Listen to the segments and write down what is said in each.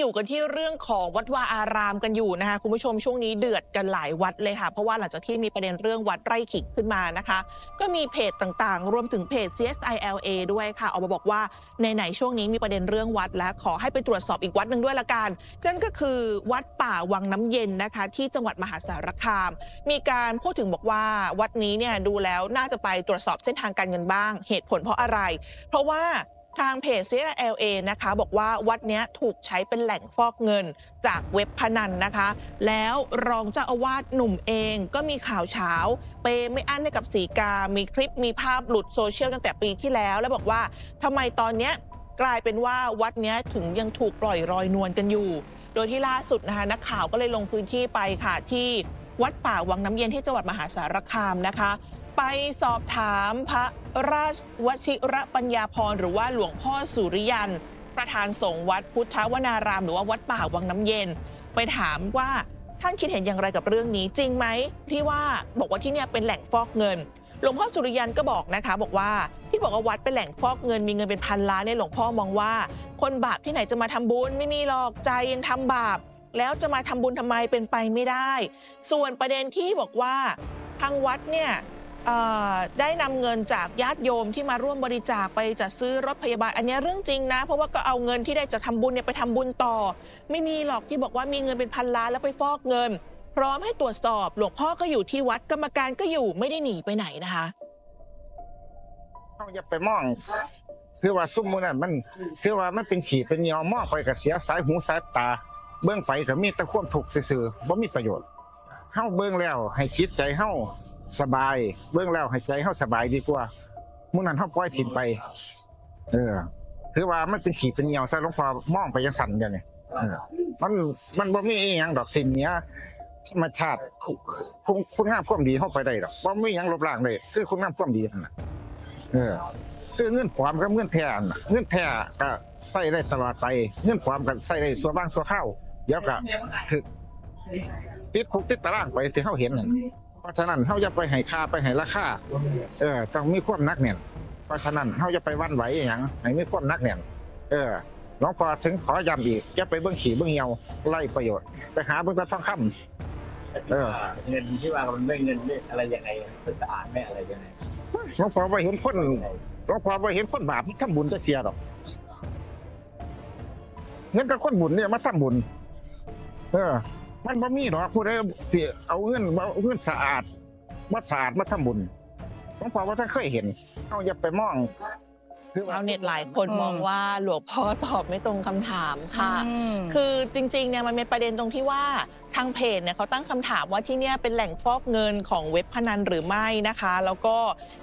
อยู่กันที่เรื่องของวัดวาอารามกันอยู่นะคะคุณผู้ชมช่วงนี้เดือดกันหลายวัดเลยค่ะ เพราะว่าหลังจากที่มีประเด็นเรื่องวัดไร่ขิงขึ้นมานะคะ ก็มีเพจต่างๆ รวมถึงเพจ CSILA ด้วยค่ะออกมาบอกว่าในๆช่วงนี้มีประเด็นเรื่องวัดและขอให้ไปตรวจสอบอีกวัดหนึ่งด้วยละกันนั่นก็คือวัดป่าวังน้ำเย็นนะคะ ที่จังหวัดมหาสารคาม มีการพูดถึงบอกว่าวัดนี้เนี่ยดูแล้วน่าจะไปตรวจสอบเส้นทางการเงินบ้าง เหตุผลเพราะอะไร เพราะว่า ทางเพจ CLA นะคะ บอกว่าวัดนี้ถูกใช้เป็นแหล่งฟอกเงินจากเว็บพนันนะคะ แล้วรองเจ้าอาวาสหนุ่มเองก็มีข่าวเช้า เปไม่อั้นให้กับสีกา มีคลิปมีภาพหลุดโซเชียลตั้งแต่ปีที่แล้ว แล้วบอกว่าทำไมตอนนี้กลายเป็นว่าวัดนี้ถึงยังถูกปล่อยรอยนวลกันอยู่ โดยที่ล่าสุดนะคะนักข่าวก็เลยลงพื้นที่ไปค่ะที่วัดป่าวังน้ำเย็นที่จังหวัดมหาสารคามนะคะ ไปสอบถามพระ ราชวชิระปัญญาพรหรือว่าหลวงพ่อสุริยัน ประธานสงฆ์วัดพุทธวนาราม หรือว่าวัดป่าวังน้ำเย็น ไปถามว่าท่านคิดเห็นอย่างไรกับเรื่องนี้จริงไหมที่ว่าบอกว่าที่เนี่ยเป็นแหล่งฟอกเงิน หลวงพ่อสุริยันก็บอกนะคะ บอกว่าที่บอกว่าวัดเป็นแหล่งฟอกเงินมีเงินเป็นพันล้านเนี่ยหลวงพ่อมองว่า คนบาปที่ไหนจะมาทำบุญไม่มีหรอกใจยังทำบาป แล้วจะมาทำบุญทำไมเป็นไปไม่ได้ ส่วนประเด็นที่บอกว่าทางวัดเนี่ย เอ่อได้นำเงินจากญาติโยมที่มาร่วมบริจาคไปจัดซื้อรถพยาบาล อันเนี้ยเรื่องจริงนะ เพราะว่าก็เอาเงินที่ได้จะทำบุญเนี่ยไปทำบุญต่อ ไม่มีหรอกที่บอกว่ามีเงินเป็นพันล้านแล้วไปฟอกเงิน พร้อมให้ตรวจสอบหลวงพ่อก็อยู่ที่วัดกรรมการก็อยู่ไม่ได้หนีไปไหนนะคะเขาอย่าไปมองคือว่าซุ่มมือนั่นมันคือว่ามันเป็นฉี่เป็นเหนียวมองไปกับเสียสายหูสายตา เบื้องไปก็มีแต่ความถูกข์ซื่อๆบ่มีประโยชน์เฮาเบื้องแล้ว ให้จิตใจเฮา สบาย เบื้องแล้วให้ใจเฮาสบายดีกว่ามื้อนั้นเฮาปล่อยถิ่นไป เออคือว่ามันเป็นฉี่เป็นเหนียวซะหลวงพ่อมองไปจังสั่นอย่างนี้เออมันมันบ่มีอีหยังดอกสิ่งเนี้ยธรรมชาติคุณคุณงามความดีเฮาไปได้ดอกบ่มีหยังลบล้างเลยคือคุณงามความดีนั่นน่ะเออคือเงินความกับเงินแท้น่ะเงินแท้ก็ใส่ได้ตลอดไป เงินความก็ใส่ได้ส่วนบางส่วนเข้าเดี๋ยวก็คือติดคุกติดตารางไปที่เขาเห็นนั่น เพราะฉะนั้นเขาอย่าไปให้ค่าไปให้ราคาเออต้องมีความหนักแน่นเพราะฉะนั้นเขาจะไปหวันไหวอหย่างให้มีความหนักแน่นเออหลวงพ่อถึงขอย้ำอีกอย่าไปเบิ่งขี่เบิ่งเหี่ยวไล่ประโยชน์ไปหาเบิ่งแตะทองคำ เออ เงินที่ว่ามันไม่เงินไม่อะไรยังไงเป็นสะอาดไม่อะไรยังไงหลวงพ่อไปเห็นคนหลวงพ่อไปเห็นคนบาปทำบุญจะเสียดอกเงินกับคนบุญเนี่ยมาทำบุญ เออ มันบ่มีหรอกผู้ใดที่เอาเงินเอาเงินสะอาดมาสะอาดมาทำบุญหลวงพ่อว่าท่านเคยเห็นเอาอย่าไปมอง ชาวเน็ตหลายคนอืมมองว่าหลวงพ่อตอบไม่ตรงคำถามค่ะอืมคือจริงๆเนี่ยมันเป็นประเด็นตรงที่ว่าทางเพจเนี่ยเขาตั้งคำถามว่าที่เนี่ยเป็นแหล่งฟอกเงินของเว็บพนันหรือไม่นะคะ แล้วก็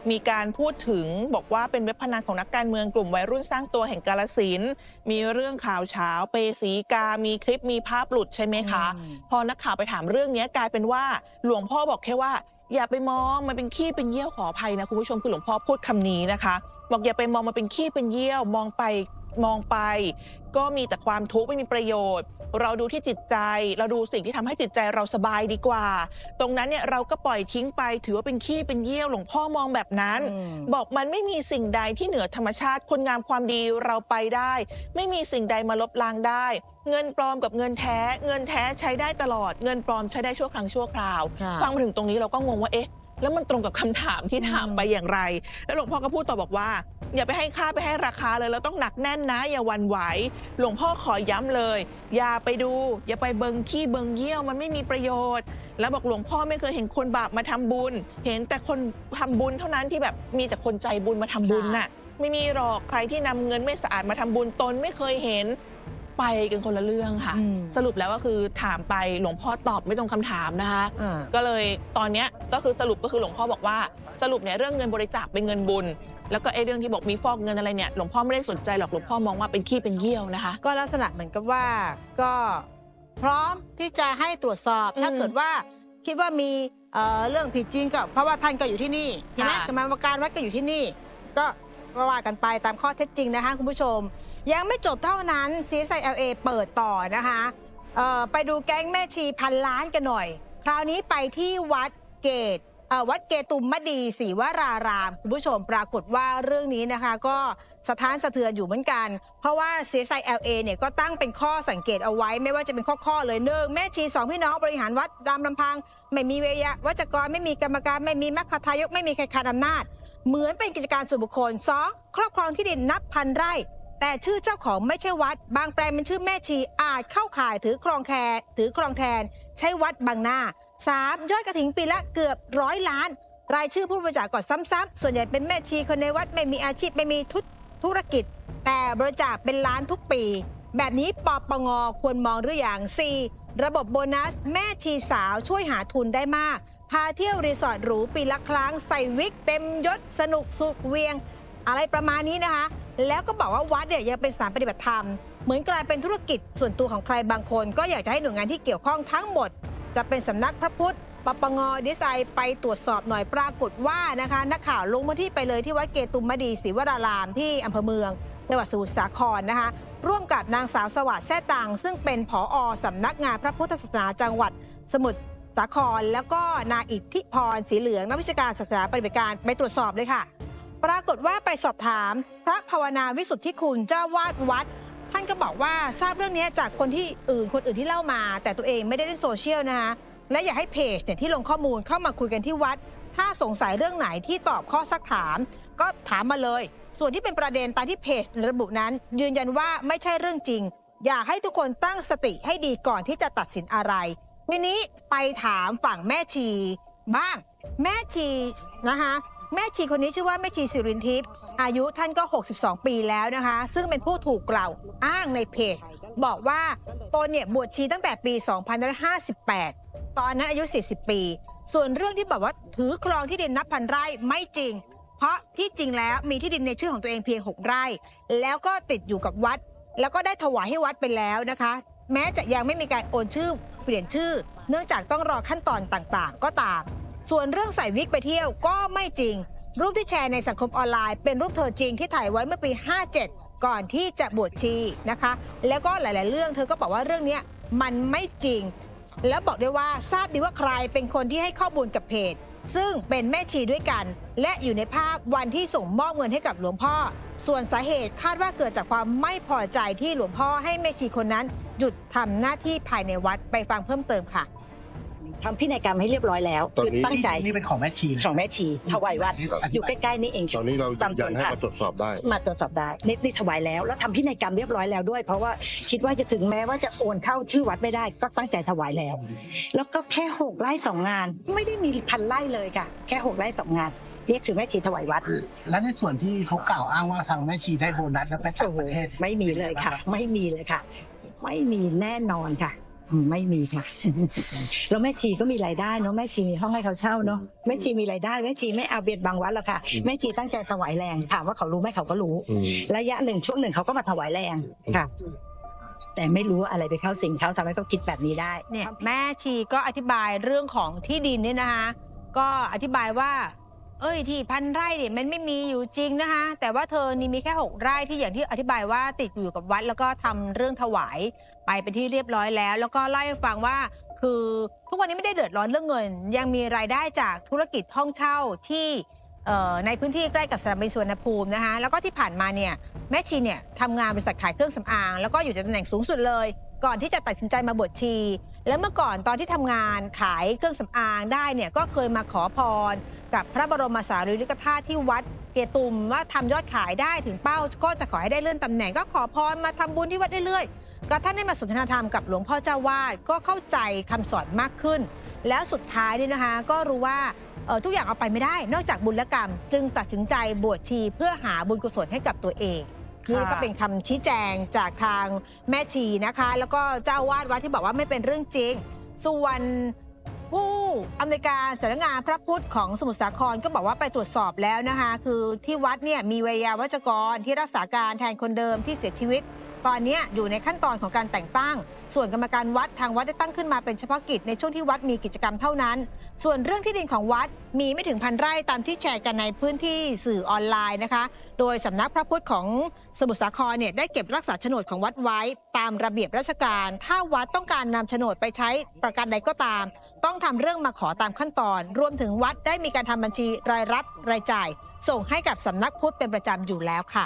มีการพูดถึงบอกว่าเป็นเว็บพนันของนักการเมืองกลุ่มวัยรุ่นสร้างตัวแห่งกาลสินธุ์มีเรื่องข่าวเช้าเปสีกา มีคลิปมีภาพหลุดใช่ไหมคะอืมพอนักข่าวไปถามเรื่องเนี้ยกลายเป็นว่าหลวงพ่อบอกแค่ว่าอย่าไปมองมันเป็นขี้เป็นเยี่ยวขออภัยนะคุณผู้ชมคือหลวงพ่อพูดคำนี้นะคะ บอกอย่าไปมองมันเป็นขี้เป็นเยี่ยว มองไปมองไป ก็มีแต่ความทุกข์ไม่มีประโยชน์ เราดูที่จิตใจ เราดูสิ่งที่ทำให้จิตใจเราสบายดีกว่า ตรงนั้นเนี่ยเราก็ปล่อยทิ้งไป ถือว่าเป็นขี้เป็นเยี่ยวหลวงพ่อมองแบบนั้นอืมบอกมันไม่มีสิ่งใดที่เหนือธรรมชาติคุณงามความดีเราไปได้ ไม่มีสิ่งใดมาลบล้างได้ เงินปลอมกับเงินแท้ เงินแท้ใช้ได้ตลอด เงินปลอมใช้ได้ชั่วครั้งชั่วคราวค่ะฟังมาถึงตรงนี้เราก็งงว่าเอ๊ะ แล้วมันตรงกับคำถามที่ถามอืมไปอย่างไร แล้วหลวงพ่อก็พูดต่อบอกว่า อย่าไปให้ค่าไปให้ราคาเลยเราต้องหนักแน่นนะ อย่าหวันไหว หลวงพ่อขอย้ำเลย อย่าไปดู อย่าไปเบิงขี้เบิงเยี่ยวมันไม่มีประโยชน์ แล้วบอกหลวงพ่อไม่เคยเห็นคนบาปมาทำบุญ เห็นแต่คนทำบุญเท่านั้นที่แบบมีแต่คนใจบุญมาทำบุญน่ะ ไม่มีหรอกใครที่นำเงินไม่สะอาดมาทำบุญตนไม่เคยเห็น ไปกันคนละเรื่องค่ะ อืมสรุปแล้วก็คือถามไปหลวงพ่อตอบไม่ตรงคำถามนะคะ อ่า ก็เลยตอนเนี้ยก็คือสรุปก็คือหลวงพ่อบอกว่าสรุปเนี่ยเรื่องเงินบริจาคเป็นเงินบุญ แล้วก็ไอ้เรื่องที่บอกมีฟอกเงินอะไรเนี่ยหลวงพ่อไม่ได้สนใจหรอกหลวงพ่อมองว่าเป็นขี้เป็นเยี่ยวนะคะ ก็ลักษณะเหมือนกับว่าก็พร้อมที่จะให้ตรวจสอบอืมถ้าเกิดว่าคิดว่ามีเอ่อเรื่องผิดจริงก็เพราะว่าท่านก็อยู่ที่นี่ใช่ไหมค่ะ กรรมการวัดก็อยู่ที่นี่ ก็ว่ากันไปตามข้อเท็จจริงนะคะคุณผู้ชม ยังไม่จบเท่านั้น CSILA เปิดต่อนะคะไปดูแก๊งแม่ชีพันล้านกันหน่อย คราวนี้ไปที่วัดเกตวัดเกตุมมดีศรีวราราม คุณผู้ชมปรากฏว่าเรื่องนี้นะคะ ก็สถานสะเทือนอยู่เหมือนกัน เพราะว่า CSI LA เนี่ยก็ตั้งเป็นข้อสังเกตเอาไว้ ไม่ว่าจะเป็นข้อๆเลยหนึ่งแม่ชีสองพี่น้องบริหารวัดรามลำพัง ไม่มีเวยะวัจกรไม่มีกรรมการ ไม่มีมัคคทายก ไม่มีใครขาดอำนาจ เหมือนเป็นกิจการส่วนบุคคล 2. ครอบครองที่ดินนับพันไร่ แต่ชื่อเจ้าของไม่ใช่วัด บางแปลงเป็นชื่อแม่ชีอาจเข้าข่ายถือครองแคร์ถือครองแทน ใช้วัดบางหน้า 3. ยอดกระถิ่นปีละเกือบร้อยล้าน รายชื่อผู้บริจาคก็ซ้ำๆส่วนใหญ่เป็นแม่ชีคนในวัดไม่มีอาชีพไม่มีทุธุรกิจ แต่บริจาคเป็นล้านทุกปี แบบนี้ปปงควรมองหรืออย่าง 4. ระบบโบนัส แม่ชีสาวช่วยหาทุนได้มาก พาเที่ยวรีสอร์ทหรูปีละครั้งใส่วิกเต็มยศสนุกสุขเวียง อะไรประมาณนี้นะคะ แล้วก็บอกว่าวัดเนี่ยยังเป็นสถานปฏิบัติธรรม เหมือนกลายเป็นธุรกิจส่วนตัวของใครบางคน ก็อยากจะให้หน่วยงานที่เกี่ยวข้องทั้งหมด จะเป็นสำนักพระพุทธปปงดีไซน์ไปตรวจสอบหน่อยปรากฏว่านะคะนักข่าวลงพื้นที่ไปเลยที่วัดเกตุมมดีศรีวรารามที่อำเภอเมืองจังหวัดสมุทรสาครนะคะ ร่วมกับนางสาวสวัสดิ์แซ่ตังซึ่งเป็นผออสำนักงานพระพุทธศาสนาจังหวัดสมุทรสาคร แล้วก็นายอิทธิพรสีเหลืองนักวิชาการศาสนาปฏิบัติการไปตรวจสอบเลยค่ะ ปรากฏว่าไปสอบถาม พระภาวนาวิสุทธิคุณเจ้าวาดวัด ท่านก็บอกว่าทราบเรื่องนี้จากคนที่อื่นคนอื่นที่เล่ามา แต่ตัวเองไม่ได้เล่นโซเชียลนะคะและอยากให้เพจเนี่ยที่ลงข้อมูลเข้ามาคุยกันที่วัด ถ้าสงสัยเรื่องไหนที่ตอบข้อซักถาม ก็ถามมาเลย ส่วนที่เป็นประเด็นตามที่เพจระบุนั้น ยืนยันว่าไม่ใช่เรื่องจริง อยากให้ทุกคนตั้งสติให้ดีก่อนที่จะตัดสินอะไรทีนี้ไปถามฝั่งแม่ชีบ้าง แม่ชีนะคะ แม่ชีคนนี้ชื่อว่าแม่ชีสิรินทิพย์อายุท่านก็ 62 ปีแล้วนะคะ ซึ่งเป็นผู้ถูกกล่าวอ้างในเพจ บอกว่าตนเนี่ยบวชชีตั้งแต่ปี 2558 ตอนนั้นอายุ 40 ปี ส่วนเรื่องที่บอกว่าถือครองที่ดินนับพันไร่ไม่จริง เพราะที่จริงแล้วมีที่ดินในชื่อของตัวเองเพียง 6 ไร่ แล้วก็ติดอยู่กับวัด แล้วก็ได้ถวายให้วัดไปแล้วนะคะ แม้จะยังไม่มีการโอนชื่อเปลี่ยนชื่อ เนื่องจากต้องรอขั้นตอนต่างๆ ก็ตาม ส่วนเรื่องใส่วิกไปเที่ยวก็ไม่จริง รูปที่แชร์ในสังคมออนไลน์ เป็นรูปเธอจริงที่ถ่ายไว้เมื่อปี 57 ก่อนที่จะบวชชีนะคะ แล้วก็หลาย ๆ เรื่องเธอก็บอกว่าเรื่องนี้มันไม่จริง แล้วบอกด้วยว่าทราบดีว่าใครเป็นคนที่ให้ข้อมูลกับเพจ ซึ่งเป็นแม่ชีด้วยกัน และอยู่ในภาพวันที่ส่งมอบเงินให้กับหลวงพ่อ ส่วนสาเหตุคาดว่าเกิดจากความไม่พอใจที่หลวงพ่อให้แม่ชีคนนั้นหยุดทำหน้าที่ภายในวัดไปฟังเพิ่มเติมค่ะ ทำพินัยกรรมให้เรียบร้อยแล้วตอนคือนี้ ตั้งใจนี่เป็นของแม่ชีนะ ของแม่ชีถวายวัดอยู่ใกล้ๆนี่เองตอนนี้เรายืนยันให้ค่ะมาตรวจสอบได้ มาตรวจสอบได้นี่นี่ถวายแล้วแล้วทำพินัยกรรมเรียบร้อยแล้วด้วย เพราะว่าคิดว่าจะถึงแม้ว่าจะโอนเข้าชื่อวัดไม่ได้ ก็ตั้งใจถวายแล้ว แล้วก็แค่หกไร่สองงาน ไม่ได้มีพันไร่เลยค่ะ แค่หกไร่สองงานเรียกคือแม่ชีถวายวัด แล้วในส่วนที่เขากล่าวอ้างว่าทางแม่ชีได้โบนัสแล้วไปต่างประเทศ ไม่มีเลยค่ะ ไม่มีเลยค่ะ ไม่มีแน่นอนค่ะอืม ไม่มีค่ะ แล้วแม่ชีก็มีรายได้เนาะแม่ชีมีห้องให้เขาเช่าเนาะแม่ชีมีรายได้แม่ชีไม่เอาเบียดบังวัดหรอกค่ะอืมแม่ชีตั้งใจถวายแรงถามว่าเขารู้ไหมเขาก็รู้ อืม ระยะหนึ่งช่วงหนึ่งเขาก็มาถวายแรงค่ะ แต่ไม่รู้ว่าอะไรไปเข้าสิงเขาทำให้เขาคิดแบบนี้ได้เนี่ยแม่ชีก็อธิบายเรื่องของที่ดินเนี่ยนะคะ ก็อธิบายว่า เอ้ยที่พันไร่เนี่ยมันไม่มีอยู่จริงนะคะ แต่ว่าเธอนี่มีแค่ 6 ไร่ที่อย่างที่อธิบายว่าติดอยู่กับวัด แล้วก็ทำเรื่องถวาย ไปเป็นที่เรียบร้อยแล้ว แล้วก็เล่าให้ฟังว่า คือทุกวันนี้ไม่ได้เดือดร้อนเรื่องเงิน ยังมีรายได้จากธุรกิจห้องเช่าที่เอ่อในพื้นที่ใกล้กับสนามบินสุวรรณภูมินะคะแล้วก็ที่ผ่านมาเนี่ยแม่ชีเนี่ยทำงานบริษัทขายเครื่องสำอาง แล้วก็อยู่ในตำแหน่งสูงสุดเลย ก่อนที่จะตัดสินใจมาบวชชี แล้วเมื่อก่อนตอนที่ทำงานขายเครื่องสำอางได้เนี่ยก็เคยมาขอพร กับพระบรมสารีริกธาตุที่วัดเกตุมว่าทำยอดขายได้ถึงเป้า ก็จะขอให้ได้เลื่อนตำแหน่งก็ขอพรมาทำบุญที่วัดเรื่อยๆกระทั่งได้มาสนทนาธรรมกับหลวงพ่อเจ้าวาดก็เข้าใจคำสอนมากขึ้น แล้วสุดท้ายเนี่ยนะคะก็รู้ว่าเอ่อทุกอย่างเอาไปไม่ได้ นอกจากบุญและกรรม จึงตัดสินใจบวชชีเพื่อหาบุญกุศลให้กับตัวเอง นี่ก็เป็นคำชี้แจงจากทางแม่ชีนะคะ แล้วก็เจ้าวาดวัดที่บอกว่าไม่เป็นเรื่องจริง ส่วนผู้อำนวยการสำนักงานพระพุทธของสมุทรสาครก็บอกว่าไปตรวจสอบแล้วนะคะ คือที่วัดเนี่ยมีเวยาวัจกรที่รักษาการแทนคนเดิมที่เสียชีวิต ตอนนี้อยู่ในขั้นตอนของการแต่งตั้ง ส่วนกรรมการวัดทางวัดได้ตั้งขึ้นมาเป็นเฉพาะกิจในช่วงที่วัดมีกิจกรรมเท่านั้น ส่วนเรื่องที่ดินของวัดมีไม่ถึงพันไร่ตามที่แชร์กันในพื้นที่สื่อออนไลน์นะคะ โดยสำนักพระพุทธของสมุทรสาครเนี่ยได้เก็บรักษาโฉนดของวัดไว้ ตามระเบียบราชการ ถ้าวัดต้องการนำโฉนดไปใช้ประการใดก็ตาม ต้องทำเรื่องมาขอตามขั้นตอน รวมถึงวัดได้มีการทำบัญชีรายรับรายจ่าย ส่งให้กับสำนักพุทธเป็นประจำอยู่แล้วค่ะ